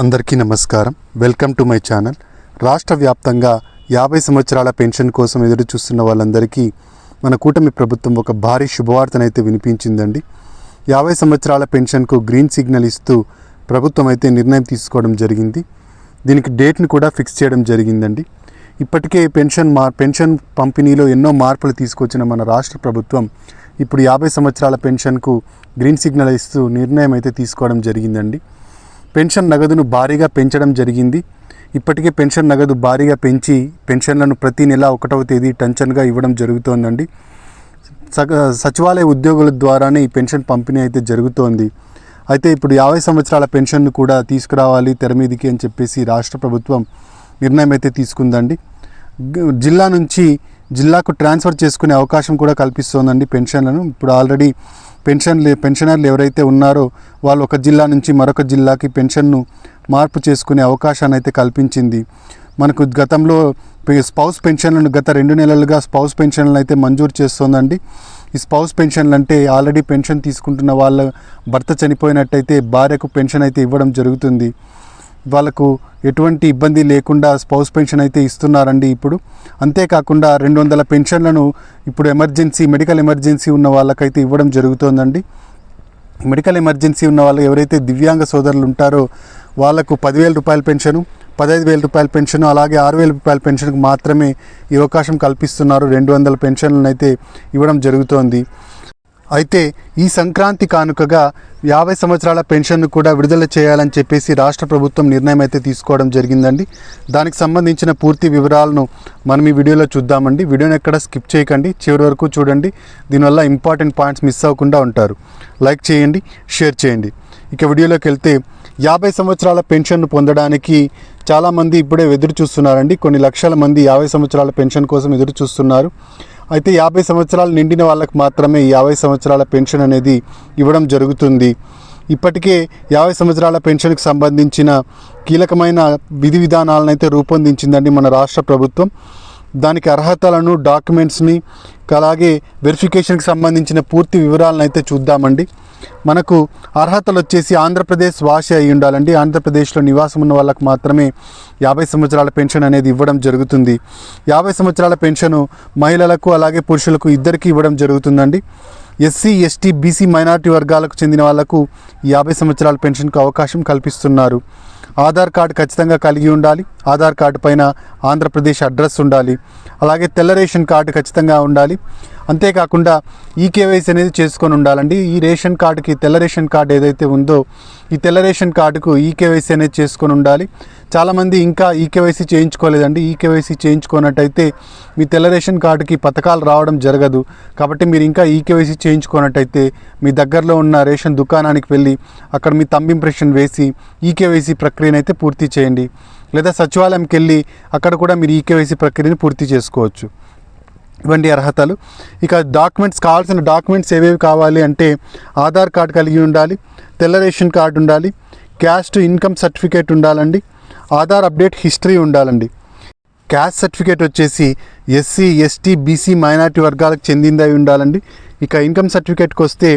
అందరికీ నమస్కారం. Welcome to my channel. రాష్ట్ర వ్యాప్తంగా యాభై సంవత్సరాల పెన్షన్ కోసం ఎదురు చూస్తున్న వాళ్ళందరికీ మన కూటమి ప్రభుత్వం ఒక భారీ శుభవార్తనైతే వినిపించిందండి. యాభై సంవత్సరాల పెన్షన్కు గ్రీన్ సిగ్నల్ ఇస్తూ ప్రభుత్వం అయితే నిర్ణయం తీసుకోవడం జరిగింది. దీనికి డేట్ని కూడా ఫిక్స్ చేయడం జరిగిందండి. ఇప్పటికే పెన్షన్ మా పెన్షన్ పంపిణీలో ఎన్నో మార్పులు తీసుకొచ్చిన మన రాష్ట్ర ప్రభుత్వం ఇప్పుడు యాభై సంవత్సరాల పెన్షన్కు గ్రీన్ సిగ్నల్ ఇస్తూ నిర్ణయం అయితే తీసుకోవడం జరిగిందండి. పెన్షన్ నగదును భారీగా పెంచడం జరిగింది. ఇప్పటికే పెన్షన్ నగదు భారీగా పెంచి పెన్షన్లను ప్రతి నెల ఒకటవ తేదీ టెన్షన్గా ఇవ్వడం జరుగుతోందండి. సచివాలయ ఉద్యోగుల ద్వారానే ఈ పెన్షన్ పంపిణీ అయితే జరుగుతోంది. అయితే ఇప్పుడు యాభై సంవత్సరాల పెన్షన్ను కూడా తీసుకురావాలి తెర మీదికి అని చెప్పేసి రాష్ట్ర ప్రభుత్వం నిర్ణయం అయితే తీసుకుందండి. జిల్లా నుంచి జిల్లాకు ట్రాన్స్ఫర్ చేసుకునే అవకాశం కూడా కల్పిస్తోందండి పెన్షన్లను. ఇప్పుడు ఆల్రెడీ పెన్షన్లు పెన్షనర్లు ఎవరైతే ఉన్నారో వాళ్ళు ఒక జిల్లా నుంచి మరొక జిల్లాకి పెన్షన్ను మార్పు చేసుకునే అవకాశాన్ని అయితే కల్పించింది. మనకు గతంలో స్పౌస్ పెన్షన్లను గత రెండు నెలలుగా స్పౌస్ పెన్షన్లను అయితే మంజూరు చేస్తోందండి. ఈ స్పౌస్ పెన్షన్లు అంటే ఆల్రెడీ పెన్షన్ తీసుకుంటున్న వాళ్ళ భర్త చనిపోయినట్టయితే భార్యకు పెన్షన్ అయితే ఇవ్వడం జరుగుతుంది. వాళ్ళకు ఎటువంటి ఇబ్బంది లేకుండా స్పౌస్ పెన్షన్ అయితే ఇస్తున్నారండి ఇప్పుడు. అంతేకాకుండా రెండు వందల పెన్షన్లను ఇప్పుడు ఎమర్జెన్సీ మెడికల్ ఎమర్జెన్సీ ఉన్న వాళ్ళకైతే ఇవ్వడం జరుగుతోందండి. మెడికల్ ఎమర్జెన్సీ ఉన్న వాళ్ళు ఎవరైతే దివ్యాంగ సోదరులు ఉంటారో వాళ్ళకు పదివేల రూపాయల పెన్షను పదహైదు వేల రూపాయల పెన్షన్ అలాగే ఆరు వేల రూపాయల పెన్షన్కి మాత్రమే ఈ అవకాశం కల్పిస్తున్నారు. రెండు వందల పెన్షన్లను అయితే ఇవ్వడం జరుగుతోంది. అయితే ఈ సంక్రాంతి కానుకగా యాభై సంవత్సరాల పెన్షన్ను కూడా విడుదల చేయాలని చెప్పేసి రాష్ట్ర ప్రభుత్వం నిర్ణయం అయితే తీసుకోవడం జరిగిందండి. దానికి సంబంధించిన పూర్తి వివరాలను మనం ఈ వీడియోలో చూద్దామండి. వీడియోని ఎక్కడ స్కిప్ చేయకండి. చివరి వరకు చూడండి. దీనివల్ల ఇంపార్టెంట్ పాయింట్స్ మిస్ అవ్వకుండా ఉంటారు. లైక్ చేయండి షేర్ చేయండి. ఇక వీడియోలోకి వెళ్తే యాభై సంవత్సరాల పెన్షన్ను పొందడానికి చాలామంది ఇప్పుడే ఎదురు చూస్తున్నారండి. కొన్ని లక్షల మంది యాభై సంవత్సరాల పెన్షన్ కోసం ఎదురు చూస్తున్నారు. అయితే యాభై సంవత్సరాలు నిండిన వాళ్ళకి మాత్రమే యాభై సంవత్సరాల పెన్షన్ అనేది ఇవ్వడం జరుగుతుంది. ఇప్పటికే యాభై సంవత్సరాల పెన్షన్కి సంబంధించిన కీలకమైన విధి విధానాలను అయితే రూపొందించిందండి మన రాష్ట్ర ప్రభుత్వం. దానికి అర్హతలను డాక్యుమెంట్స్ని అలాగే వెరిఫికేషన్కి సంబంధించిన పూర్తి వివరాలను అయితే చూద్దామండి. మనకు అర్హతలు వచ్చేసి ఆంధ్రప్రదేశ్ వాసి అయి ఉండాలండి. ఆంధ్రప్రదేశ్లో నివాసం ఉన్న వాళ్ళకు మాత్రమే యాభై సంవత్సరాల పెన్షన్ అనేది ఇవ్వడం జరుగుతుంది. యాభై సంవత్సరాల పెన్షను మహిళలకు అలాగే పురుషులకు ఇద్దరికీ ఇవ్వడం జరుగుతుందండి. ఎస్సీ ఎస్టీ బీసీ మైనారిటీ వర్గాలకు చెందిన వాళ్ళకు యాభై సంవత్సరాల పెన్షన్కు అవకాశం కల్పిస్తున్నారు. ఆధార్ కార్డు ఖచ్చితంగా కలిగి ఉండాలి. ఆధార్ కార్డు పైన ఆంధ్రప్రదేశ్ అడ్రస్ ఉండాలి. అలాగే తెల్ల రేషన్ కార్డు ఖచ్చితంగా ఉండాలి. అంతేకాకుండా ఈ కేవైసీ అనేది చేసుకొని ఉండాలండి. ఈ రేషన్ కార్డుకి తెల్ల రేషన్ కార్డు ఏదైతే ఉందో ఈ తెల్ల రేషన్ కార్డుకు ఈ కేవైసీ అనేది చేసుకొని ఉండాలి. చాలామంది ఇంకా ఈ కేవైసీ చేయించుకోలేదండి. ఈ కేవైసీ చేయించుకున్నట్టయితే మీ తెల్ల రేషన్ కార్డుకి పథకాలు రావడం జరగదు. కాబట్టి మీరు ఇంకా ఈ కేవైసీ చేయించుకున్నట్టయితే మీ దగ్గరలో ఉన్న రేషన్ దుకాణానికి వెళ్ళి అక్కడ మీ తంబ్ ఇంప్రెషన్ వేసి ఈ కేవైసీ ప్రక్రియను అయితే పూర్తి చేయండి. లేదా సచివాలయంకి వెళ్ళి అక్కడ కూడా మీరు ఈ కేవైసీ ప్రక్రియను పూర్తి చేసుకోవచ్చు. ఇవ్వండి అర్హతలు. ఇక డాక్యుమెంట్స్ కావాల్సిన డాక్యుమెంట్స్ ఏవేవి కావాలి అంటే ఆధార్ కార్డు కలిగి ఉండాలి తెల్ల రేషన్ కార్డు ఉండాలి క్యాస్ట్ ఇన్కమ్ సర్టిఫికేట్ ఉండాలండి ఆధార్ అప్డేట్ హిస్టరీ ఉండాలండి. క్యాస్ట్ సర్టిఫికేట్ వచ్చేసి ఎస్సీ ఎస్టీ బీసీ మైనారిటీ వర్గాలకు చెందిందవి ఉండాలండి. ఇక ఇన్కమ్ సర్టిఫికేట్కి వస్తే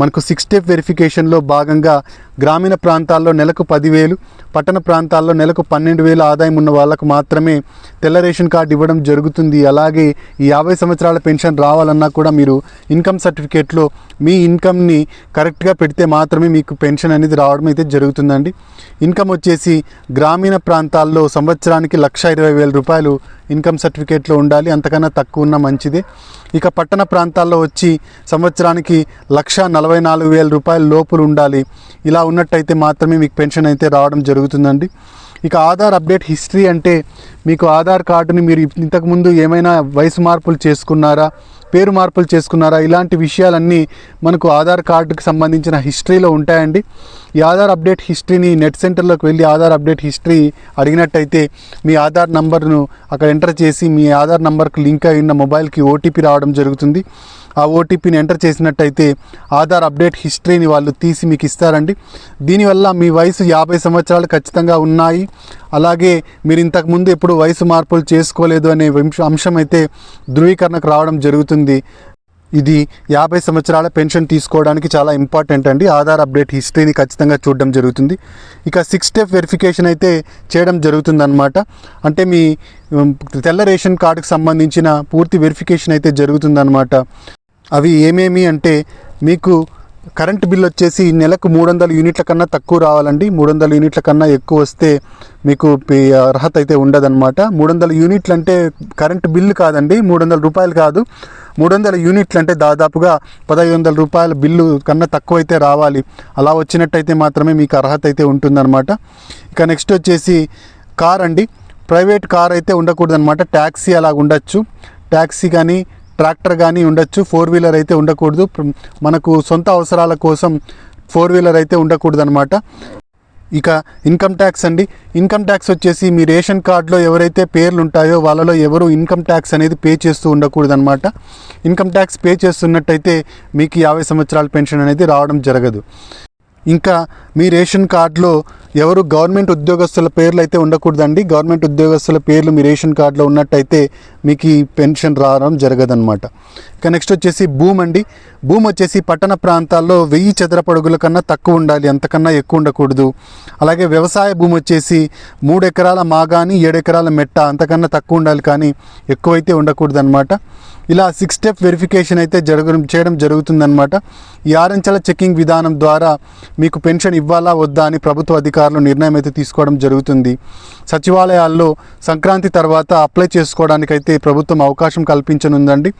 మనకు సిక్స్ స్టెప్ వెరిఫికేషన్లో భాగంగా గ్రామీణ ప్రాంతాల్లో నెలకు పదివేలు పట్టణ ప్రాంతాల్లో నెలకు పన్నెండు వేల ఆదాయం ఉన్న వాళ్ళకు మాత్రమే తెల్ల రేషన్ కార్డు ఇవ్వడం జరుగుతుంది. అలాగే ఈ యాభై సంవత్సరాల పెన్షన్ రావాలన్నా కూడా మీరు ఇన్కమ్ సర్టిఫికేట్లో మీ ఇన్కమ్ని కరెక్ట్గా పెడితే మాత్రమే మీకు పెన్షన్ అనేది రావడం అయితే జరుగుతుందండి. ఇన్కమ్ వచ్చేసి గ్రామీణ ప్రాంతాల్లో సంవత్సరానికి లక్ష ఇరవై వేల రూపాయలు ఇన్కమ్ సర్టిఫికేట్లో ఉండాలి. అంతకన్నా తక్కువ ఉన్న మంచిదే. ఇక పట్టణ ప్రాంతాల్లో వచ్చి సంవత్సరానికి లక్ష నలభై నాలుగు వేల రూపాయల లోపులు ఉండాలి. ఇలా ఉన్నట్టయితే మాత్రమే మీకు పెన్షన్ అయితే రావడం జరుగుతుందండి. ఇక ఆధార్ అప్డేట్ హిస్టరీ అంటే మీకు ఆధార్ కార్డుని మీరు ఇంతకుముందు ఏమైనా వయసు మార్పులు చేసుకున్నారా? పేరు మార్పులు చేసుకున్నారా? ఇలాంటి విషయాలన్నీ మనకు ఆధార్ కార్డుకి సంబంధించిన హిస్టరీలో ఉంటాయండి. ఈ ఆధార్ అప్డేట్ హిస్టరీని నెట్ సెంటర్లోకి వెళ్ళి ఆధార్ అప్డేట్ హిస్టరీ అడిగినట్టయితే మీ ఆధార్ నంబర్ను అక్కడ ఎంటర్ చేసి మీ ఆధార్ నంబర్కు లింక్ అయి ఉన్న మొబైల్కి ఓటీపీ రావడం జరుగుతుంది. ఆ ఓటీపీని ఎంటర్ చేసినట్టయితే ఆధార్ అప్డేట్ హిస్టరీని వాళ్ళు తీసి మీకు ఇస్తారండి. దీనివల్ల మీ వయసు యాభై సంవత్సరాలు ఖచ్చితంగా ఉన్నాయి. అలాగే మీరు ఇంతకుముందు ఎప్పుడు వయసు మార్పులు చేసుకోలేదు అనే అంశం అయితే ధృవీకరణకు రావడం జరుగుతుంది. ఇది యాభై సంవత్సరాల పెన్షన్ తీసుకోవడానికి చాలా ఇంపార్టెంట్ అండి. ఆధార్ అప్డేట్ హిస్టరీని ఖచ్చితంగా చూడడం జరుగుతుంది. ఇక సిక్స్ స్టెప్ వెరిఫికేషన్ అయితే చేయడం జరుగుతుందన్నమాట. అంటే మీ తెల్ల రేషన్ కార్డుకు సంబంధించిన పూర్తి వెరిఫికేషన్ అయితే జరుగుతుందన్నమాట. అవి ఏమేమి అంటే మీకు కరెంట్ బిల్ వచ్చేసి నెలకు మూడు వందల యూనిట్ల కన్నా తక్కువ రావాలండి. మూడు వందల యూనిట్ల కన్నా ఎక్కువ వస్తే మీకు పే- అర్హత అయితే ఉండదన్నమాట. మూడు వందల యూనిట్లు అంటే కరెంట్ బిల్లు కాదండి మూడు వందల రూపాయలు కాదు. మూడు వందల యూనిట్లు అంటే దాదాపుగా పదహైదు వందల రూపాయల బిల్లు కన్నా తక్కువ అయితే రావాలి. అలా వచ్చినట్టయితే మాత్రమే మీకు అర్హత అయితే ఉంటుందన్నమాట. ఇక నెక్స్ట్ వచ్చేసి కార్ అండి. ప్రైవేట్ కార్ అయితే ఉండకూడదు అనమాట ట్యాక్సీ అలాగ ఉండొచ్చు ట్యాక్సీ కానీ ట్రాక్టర్ కానీ ఉండొచ్చు ఫోర్ వీలర్ అయితే ఉండకూడదు. మనకు సొంత అవసరాల కోసం ఫోర్ వీలర్ అయితే ఉండకూడదు అనమాట ఇక ఇన్కమ్ ట్యాక్స్ అండి. ఇన్కమ్ ట్యాక్స్ వచ్చేసి మీ రేషన్ కార్డులో ఎవరైతే పేర్లు ఉంటాయో వాళ్ళలో ఎవరు ఇన్కమ్ ట్యాక్స్ అనేది పే చేస్తూ ఉండకూడదు అనమాట ఇన్కమ్ ట్యాక్స్ పే చేస్తున్నట్టయితే మీకు యాభై సంవత్సరాల పెన్షన్ అనేది రావడం జరగదు. ఇంకా మీ రేషన్ కార్డులో ఎవరు గవర్నమెంట్ ఉద్యోగస్తుల పేర్లు అయితే ఉండకూడదండి. గవర్నమెంట్ ఉద్యోగస్తుల పేర్లు మీ రేషన్ కార్డులో ఉన్నట్టయితే మీకు ఈ పెన్షన్ రావడం జరగదన్నమాట. ఇక నెక్స్ట్ వచ్చేసి భూమి అండి. భూమి వచ్చేసి పట్టణ ప్రాంతాల్లో వెయ్యి చదరపడుగుల కన్నా తక్కువ ఉండాలి. అంతకన్నా ఎక్కువ ఉండకూడదు. అలాగే వ్యవసాయ భూమి వచ్చేసి మూడు ఎకరాల మాగాని ఏడు ఎకరాల మెట్ట అంతకన్నా తక్కువ ఉండాలి కానీ ఎక్కువైతే ఉండకూడదు అనమాట ఇలా సిక్స్ స్టెప్ వెరిఫికేషన్ అయితే జరగడం చేయడం జరుగుతుందన్నమాట. ఈ ఆరంచెల చెకింగ్ విధానం ద్వారా మీకు పెన్షన్ ఇవ్వాలా వద్దా అని ప్రభుత్వ అధికారులు నిర్ణయం అయితే తీసుకోవడం జరుగుతుంది. సచివాలయాల్లో సంక్రాంతి తర్వాత అప్లై చేసుకోవడానికైతే ప్రభుత్వం అవకాశం కల్పించనుందండి.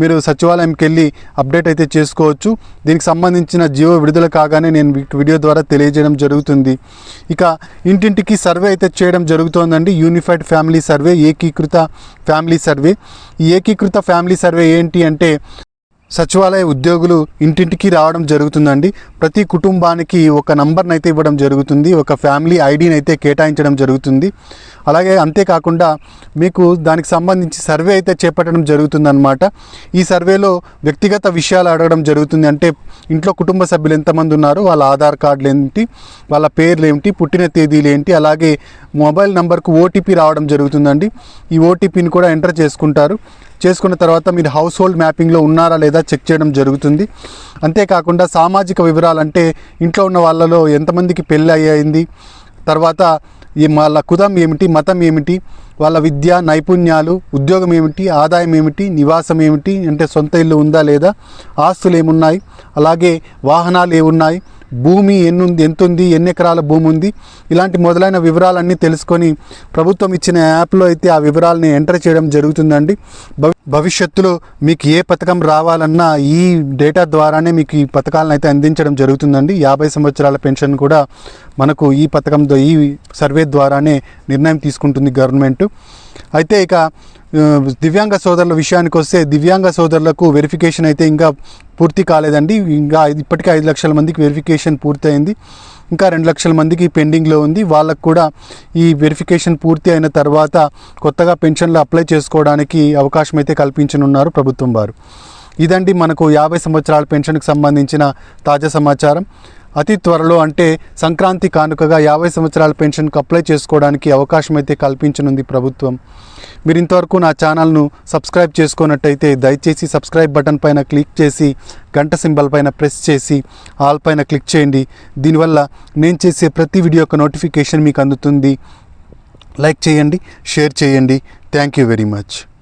మీరు సచివాలయంకి వెళ్ళి అప్డేట్ అయితే చేసుకోవచ్చు. దీనికి సంబంధించిన జియో విడుదల కాగానే నేను వీడియో ద్వారా తెలియజేయడం జరుగుతుంది. ఇక ఇంటింటికి సర్వే అయితే చేయడం జరుగుతోందండి. యూనిఫైడ్ ఫ్యామిలీ సర్వే ఏకీకృత ఫ్యామిలీ సర్వే. ఈ ఏకీకృత ఫ్యామిలీ సర్వే ఏంటి అంటే సచివాలయ ఉద్యోగులు ఇంటింటికి రావడం జరుగుతుందండి. ప్రతి కుటుంబానికి ఒక నంబర్ని అయితే ఇవ్వడం జరుగుతుంది. ఒక ఫ్యామిలీ ఐడిని అయితే కేటాయించడం జరుగుతుంది. అలాగే అంతేకాకుండా మీకు దానికి సంబంధించి సర్వే అయితే చేపట్టడం జరుగుతుందన్నమాట. ఈ సర్వేలో వ్యక్తిగత విషయాలు అడగడం జరుగుతుంది. అంటే ఇంట్లో కుటుంబ సభ్యులు ఎంతమంది ఉన్నారు వాళ్ళ ఆధార్ కార్డులు ఏంటి వాళ్ళ పేర్లు ఏమిటి పుట్టిన తేదీలు ఏంటి అలాగే మొబైల్ నెంబర్కు ఓటీపీ రావడం జరుగుతుందండి. ఈ ఓటీపీని కూడా ఎంటర్ చేసుకుంటారు. చేసుకున్న తర్వాత మీరు హౌస్ హోల్డ్ మ్యాపింగ్లో ఉన్నారా లేదా చెక్ చేయడం జరుగుతుంది. అంతేకాకుండా సామాజిక వివరాలు అంటే ఇంట్లో ఉన్న వాళ్ళలో ఎంతమందికి పెళ్ళి అయ్యింది తర్వాత వాళ్ళ కులం ఏమిటి మతం ఏమిటి వాళ్ళ విద్య నైపుణ్యాలు ఉద్యోగం ఏమిటి ఆదాయం ఏమిటి నివాసం ఏమిటి అంటే సొంత ఇల్లు ఉందా లేదా ఆస్తులు ఏమున్నాయి అలాగే వాహనాలు ఏమున్నాయి భూమి ఎన్నుంది ఎంత ఉంది ఎన్ని ఎకరాల భూమి ఉంది ఇలాంటి మొదలైన వివరాలన్నీ తెలుసుకొని ప్రభుత్వం ఇచ్చిన యాప్లో అయితే ఆ వివరాలని ఎంటర్ చేయడం జరుగుతుందండి. భవిష్యత్తులో మీకు ఏ పథకం రావాలన్నా ఈ డేటా ద్వారానే మీకు ఈ పథకాలను అయితే అందించడం జరుగుతుందండి. యాభై సంవత్సరాల పెన్షన్ కూడా మనకు ఈ పథకం ఈ సర్వే ద్వారానే నిర్ణయం తీసుకుంటుంది గవర్నమెంట్. అయితే ఇక దివ్యాంగ సోదరుల విషయానికి వస్తే దివ్యాంగ సోదరులకు వెరిఫికేషన్ అయితే ఇంకా పూర్తి కాలేదండి. ఇంకా ఇప్పటికే ఐదు లక్షల మందికి వెరిఫికేషన్ పూర్తయింది. ఇంకా రెండు లక్షల మందికి పెండింగ్లో ఉంది. వాళ్ళకు కూడా ఈ వెరిఫికేషన్ పూర్తి అయిన తర్వాత కొత్తగా పెన్షన్లు అప్లై చేసుకోవడానికి అవకాశం అయితే కల్పించనున్నారు ప్రభుత్వం వారు. ఇదండి మనకు యాభై సంవత్సరాల పెన్షన్కి సంబంధించిన తాజా సమాచారం. అతి త్వరలో అంటే సంక్రాంతి కానుకగా యాభై సంవత్సరాల పెన్షన్కి అప్లై చేసుకోవడానికి అవకాశం అయితే కల్పించనుంది ప్రభుత్వం. మీరు ఇంతవరకు నా ఛానల్ను సబ్స్క్రైబ్ చేసుకున్నట్టయితే దయచేసి సబ్స్క్రైబ్ బటన్ పైన క్లిక్ చేసి గంట సింబల్ పైన ప్రెస్ చేసి ఆల్ పైన క్లిక్ చేయండి. దీనివల్ల నేను చేసే ప్రతి వీడియో యొక్క నోటిఫికేషన్ మీకు అందుతుంది. లైక్ చేయండి షేర్ చేయండి. Thank you very much.